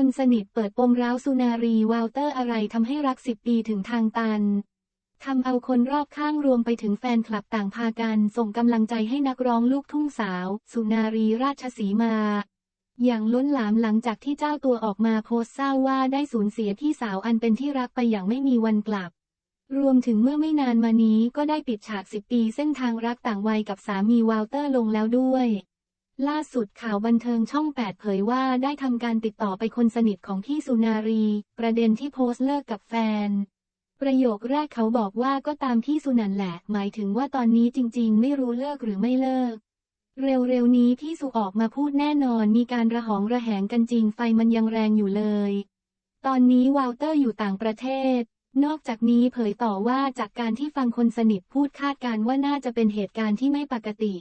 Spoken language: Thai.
คนสนิทเปิดปมร้าวสุนารีวาลเตอร์อะไรทำให้รักสิบปีถึงทางตันทำเอาคนรอบข้างรวมไปถึงแฟนคลับต่างพากันส่งกำลังใจให้นักร้องลูกทุ่งสาว สุนารีราชสีมา อย่างล้นหลามหลังจากที่เจ้าตัวออกมาโพสต์เศร้าว่าได้สูญเสียพี่สาวอันเป็นที่รักไปอย่างไม่มีวันกลับ รวมถึงเมื่อไม่นานมานี้ก็ได้ปิดฉากสิบปีเส้นทางรักต่างวัยกับสามีวาลเตอร์ลงแล้วด้วย ล่าสุดข่าวบันเทิงช่อง 8 เผยว่าได้ทำการติดต่อไปคนสนิทของพี่สุนารี ประเด็นที่โพสต์เลิกกับแฟน ประโยคแรกเขาบอกว่าก็ตามพี่สุนันแหละ หมายถึงว่าตอนนี้จริง ๆ ไม่รู้เลิกหรือไม่เลิก เร็วๆนี้พี่สุออกมาพูดแน่นอนมีการระหองระแหงกันจริงไฟมันยังแรงอยู่เลย ตอนนี้วาลเตอร์อยู่ต่างประเทศ นอกจากนี้เผยต่อว่าจากการที่ฟังคนสนิทพูดคาดการณ์ว่าน่าจะเป็นเหตุการณ์ที่ไม่ปกติ